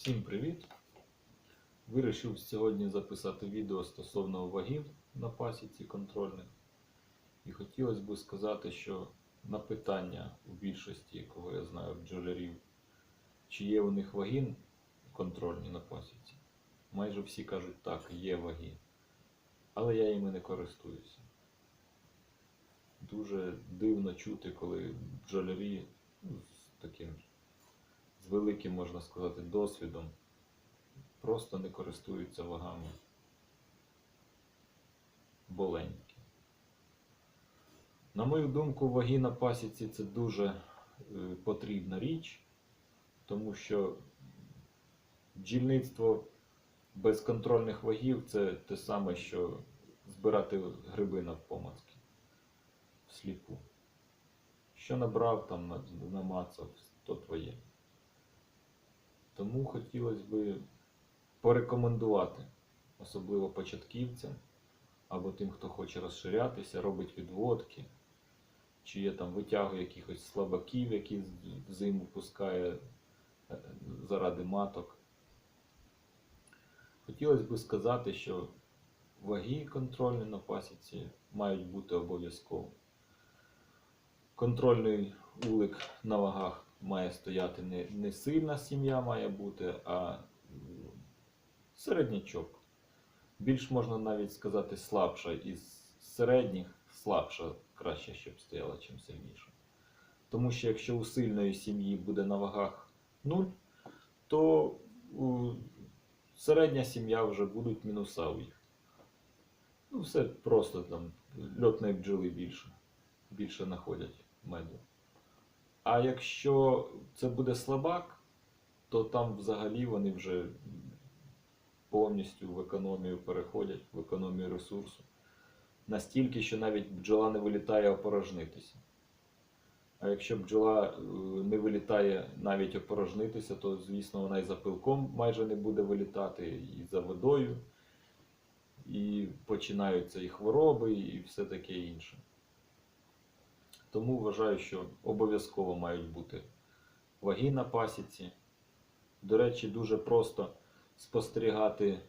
Всім привіт! Вирішив сьогодні записати відео стосовно вагів на пасіці контрольних. І хотілося б сказати, що на питання у більшості, кого я знаю, бджолярів, чи є у них ваги контрольні на пасіці, майже всі кажуть так, є ваги. Але я їми не користуюся. Дуже дивно чути, коли бджолярі ну, з таким з великим, можна сказати, досвідом просто не користуються вагами боленькі. На мою думку, ваги на пасіці це дуже е, потрібна річ, тому що бджільництво без контрольних вагів це те саме, що збирати гриби навпомацки всліпу. Що набрав там, намацав, то твоє. Тому хотілося б порекомендувати, особливо початківцям, або тим, хто хоче розширятися, робить відводки, чи є там витягує якихось слабаків, які взиму пускає е, заради маток. Хотілося б сказати, що ваги контрольні на пасіці мають бути обов'язково. Контрольний улик на вагах має стояти не, не сильна сім'я має бути, а середнячок. Більш можна навіть сказати слабша. Із середніх слабша краще, щоб стояла, чим сильніша. Тому що якщо у сильної сім'ї буде на вагах 0, то середня сім'я вже будуть мінуса у їх. Ну, все просто там льотної бджоли більше. Більше знаходять меду. А якщо це буде слабак, то там взагалі вони вже повністю в економію переходять, в економію ресурсу. Настільки, що навіть бджола не вилітає опорожнитися. А якщо бджола е, не вилітає навіть опорожнитися, то звісно вона і за пилком майже не буде вилітати, і за водою, і починаються і хвороби, і все таке інше. Тому вважаю, що обов'язково мають бути ваги на пасіці. До речі, дуже просто спостерігати е,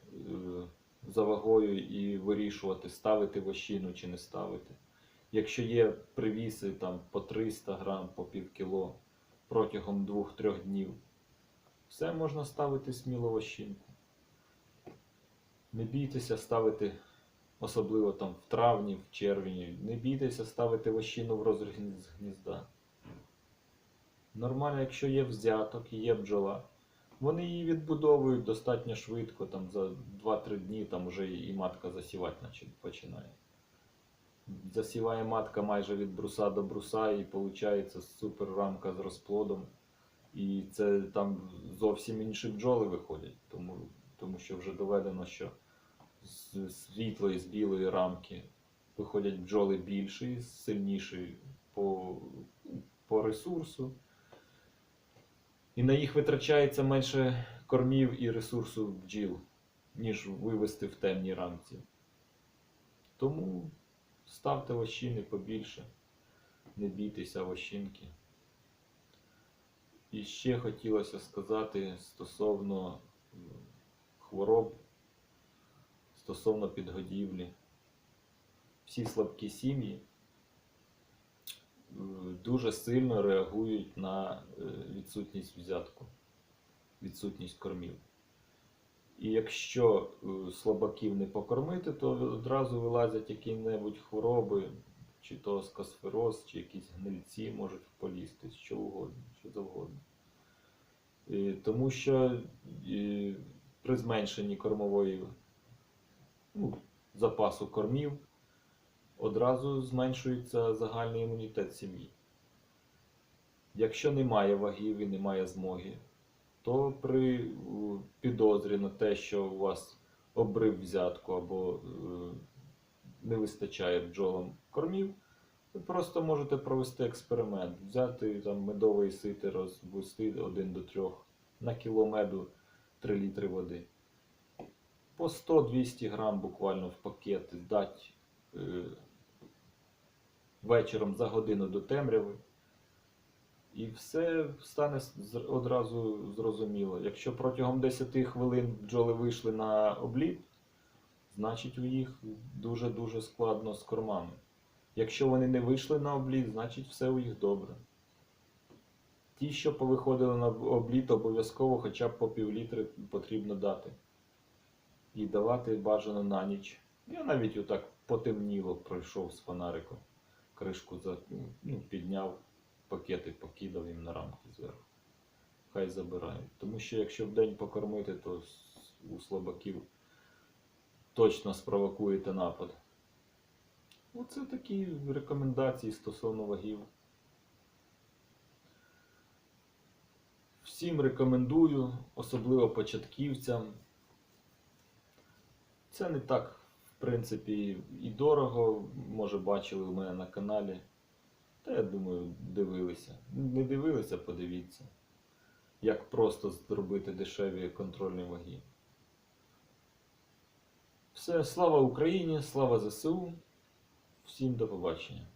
за вагою і вирішувати, ставити вощину чи не ставити. Якщо є привіси там, по 300 грам, по пів кіло протягом 2-3 днів, все можна ставити сміло вощинку. Не бійтеся ставити особливо там в травні, в червні, не бійтеся ставити вощину в розріз гнізда. Нормально, якщо є взяток і є бджола, вони її відбудовують достатньо швидко, там за 2-3 дні там вже і матка засівати починає. Засіває матка майже від бруса до бруса і виходить супер рамка з розплодом. І це там зовсім інші бджоли виходять, тому, тому що вже доведено, що з світлої, з білої рамки виходять бджоли більші, сильніші по, по ресурсу. І на їх витрачається менше кормів і ресурсу бджіл, ніж вивести в темній рамці. Тому ставте вощини побільше, не бійтеся вощинки. І ще хотілося сказати стосовно хвороб стосовно підгодівлі. Всі слабкі сім'ї е, дуже сильно реагують на е, відсутність взятку, відсутність кормів. І якщо е, слабаків не покормити, то одразу вилазять які-небудь хвороби, чи то скосфероз, чи якісь гнильці можуть полізти, що угодно, що завгодно. Тому що при зменшенні кормової ну, запасу кормів, одразу зменшується загальний імунітет сім'ї. Якщо немає вагів і немає змоги, то при підозрі на те, що у вас обрив взятку або е, не вистачає бджолам кормів, ви просто можете провести експеримент, взяти там медовий сити, розвести 1 до 3 на кіло меду 3 літри води по 100-200 грам буквально в пакет дати е, вечором за годину до темряви. І все стане одразу зрозуміло. Якщо протягом 10 хвилин бджоли вийшли на обліт, значить у їх дуже-дуже складно з кормами. Якщо вони не вийшли на обліт, значить все у їх добре. Ті, що повиходили на обліт, обов'язково хоча б по півлітри потрібно дати. І давати бажано на ніч. Я навіть отак потемніло пройшов з фонариком. Кришку за, ну, підняв, пакети покидав їм на рамки зверху. Хай забирають. Тому що якщо вдень покормити, то у слабаків точно спровокуєте напад. Оце такі рекомендації стосовно вагів. Всім рекомендую, особливо початківцям. Це не так, в принципі, і дорого. Може, бачили у мене на каналі. Та я думаю, дивилися. Не дивилися, подивіться. Як просто зробити дешеві контрольні ваги. Все, слава Україні, слава ЗСУ. Всім до побачення.